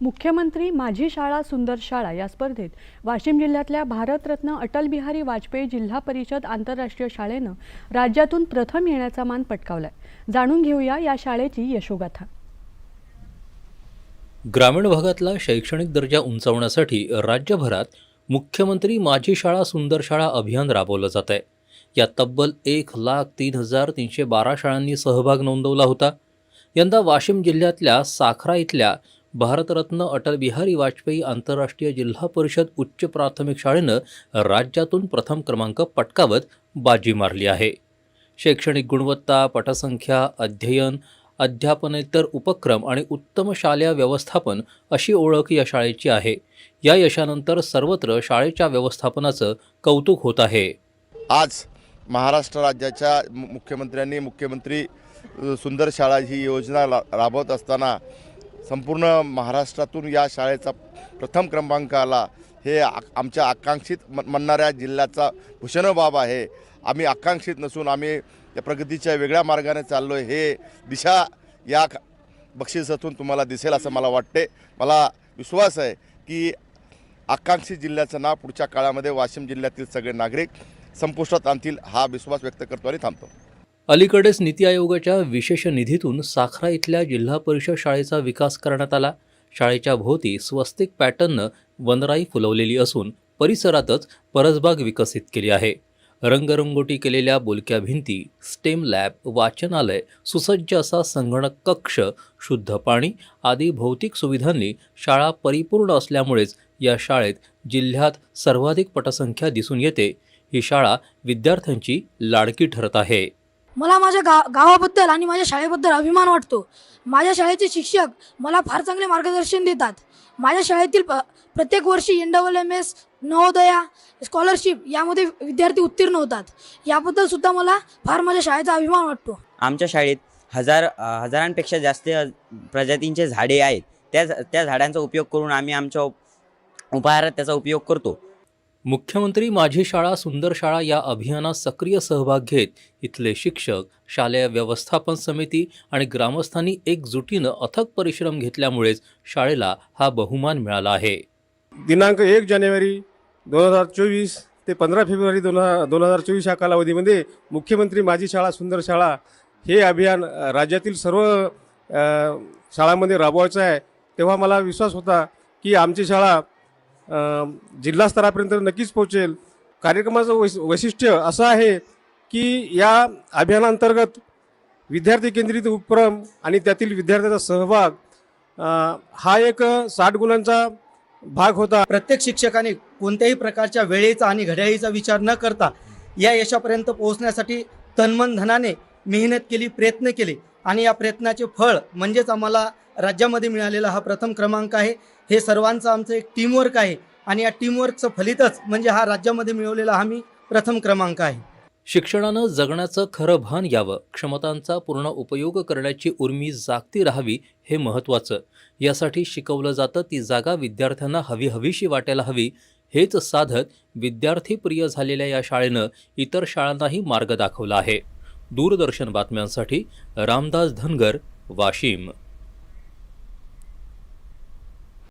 मुख्यमंत्री माझी शाळा सुंदर शाळा या स्पर्धेत वाशिम जिल्ह्यातल्या भारतरत्न अटल बिहारी वाजपेयी जिल्हा परिषद आंतरराष्ट्रीय शाळेनं राज्यातून प्रथम येण्याचा मान पटकावलाय. जाणून घेऊया या शाळेची यशोगाथा. ग्रामीण भागातला शैक्षणिक दर्जा उंचावण्यासाठी राज्यभरात मुख्यमंत्री माझी शाळा सुंदर शाळा अभियान राबवलं जात आहे यात तब्बल एक लाख तीन हजार तीनशे बारा शाळांनी सहभाग नोंदवला होता. यंदा वाशिम जिल्ह्यातल्या साखरा इथल्या भारतरत्न अटल बिहारी वाजपेयी आंतरराष्ट्रीय जिल्हा परिषद उच्च प्राथमिक शाळेनं राज्यातून प्रथम क्रमांक पटकावत बाजी मारली आहे. शैक्षणिक गुणवत्ता पटसंख्या अध्ययन अध्यापनेतर उपक्रम आणि उत्तम शालेय व्यवस्थापन अशी ओळख या शाळेची आहे. या यशानंतर सर्वत्र शाळेच्या व्यवस्थापनाचं कौतुक होत आहे. आज महाराष्ट्र राज्याच्या मुख्यमंत्र्यांनी मुख्यमंत्री सुंदर शाळा ही योजना रा राबवत असताना संपूर्ण महाराष्ट्रातून या शाळेचा प्रथम क्रमांक आला. हे आ आमच्या आकांक्षित म म्हणणाऱ्या जिल्ह्याचा भूषणबाब आहे. आम्ही आकांक्षित नसून आम्ही त्या प्रगतीच्या वेगळ्या मार्गाने चाललो आहे हे दिशा या बक्षिसातून तुम्हाला दिसेल असं मला वाटते. मला विश्वास आहे की आकांक्षित जिल्ह्याचं नाव पुढच्या काळामध्ये वाशिम जिल्ह्यातील सगळे नागरिक संपुष्टात आणतील हा विश्वास व्यक्त करतो आणि थांबतो. अलीकडेच नीती आयोगाच्या विशेष निधीतून साखरा इथल्या जिल्हा परिषद शाळेचा विकास करण्यात आला. शाळेच्या भोवती स्वस्तिक पॅटर्ननं वनराई फुलवलेली असून परिसरातच परसबाग विकसित केली आहे. रंगरंगोटी केलेल्या बोलक्या भिंती स्टेम लॅब वाचनालय सुसज्ज असा संगणक कक्ष शुद्ध पाणी आदी भौतिक सुविधांनी शाळा परिपूर्ण असल्यामुळेच या शाळेत जिल्ह्यात सर्वाधिक पटसंख्या दिसून येते. ही शाळा विद्यार्थ्यांची लाडकी ठरत आहे. मला माझ्या गा गावाबद्दल आणि माझ्या शाळेबद्दल अभिमान वाटतो. माझ्या शाळेचे शिक्षक मला फार चांगले मार्गदर्शन देतात. माझ्या शाळेतील प प्रत्येक वर्षी N double M S Navodaya scholarship यामध्ये विद्यार्थी उत्तीर्ण होतात. याबद्दल सुद्धा मला फार माझ्या शाळेचा अभिमान वाटतो. आमच्या शाळेत हजार हजारांपेक्षा जास्त प्रजातींचे झाडे आहेत. त्या त्या झाडांचा उपयोग करून आम्ही आमच्या उपहारात त्याचा उपयोग करतो. मुख्यमंत्री माझी शाळा सुंदर शाळा या अभियानात सक्रिय सहभाग घेत इथले शिक्षक शालेय व्यवस्थापन समिती आणि ग्रामस्थांनी एकजुटीनं अथक परिश्रम घेतल्यामुळेच शाळेला हा बहुमान मिळाला आहे. दिनांक एक जानेवारी दोन हजार चोवीस ते पंधरा फेब्रुवारी दोन हजार दोन हजार चोवीस या कालावधीमध्ये मुख्यमंत्री माझी शाळा सुंदर शाळा हे अभियान राज्यातील सर्व अ, शाळांमध्ये राबवायचं आहे. तेव्हा मला विश्वास होता की आमची शाळा जिल्हास्तरापर्यंत जिल्हा स्तरापर्यंत नक्कीच पोहोचेल. कार्यक्रमाचं वैश वैशिष्ट्य असं आहे की या अभियानांतर्गत विद्यार्थी केंद्रित उपक्रम आणि त्यातील विद्यार्थ्याचा सहभाग हा एक साठ गुणांचा भाग होता. प्रत्येक शिक्षकाने कोणत्याही प्रकारच्या वेळेचा आणि घड्याळीचा विचार न करता या यशापर्यंत पोहोचण्यासाठी तन्मन धनाने मेहनत केली प्रयत्न केले. आणि या प्रयत्नाचे फळ म्हणजेच आम्हाला राज्यामध्ये मिळालेला हा प्रथम क्रमांक आहे. हे सर्वांचं आमचं एक टीमवर्क आहे. आणि या टीमवर्कचं फलितच म्हणजे हा राज्यामध्ये मिळवलेला हा मी प्रथम क्रमांक आहे. शिक्षणानं जगण्याचं खरं भान यावं क्षमतांचा पूर्ण उपयोग करण्याची उर्मी जागती राहावी हे महत्त्वाचं. यासाठी शिकवलं जातं ती जागा विद्यार्थ्यांना हवी हवीशी वाटायला हवी. हेच साधत विद्यार्थीप्रिय झालेल्या या शाळेनं इतर शाळांनाही मार्ग दाखवला आहे. दूरदर्शन बातम्यांसाठी रामदास धनगर वाशिम.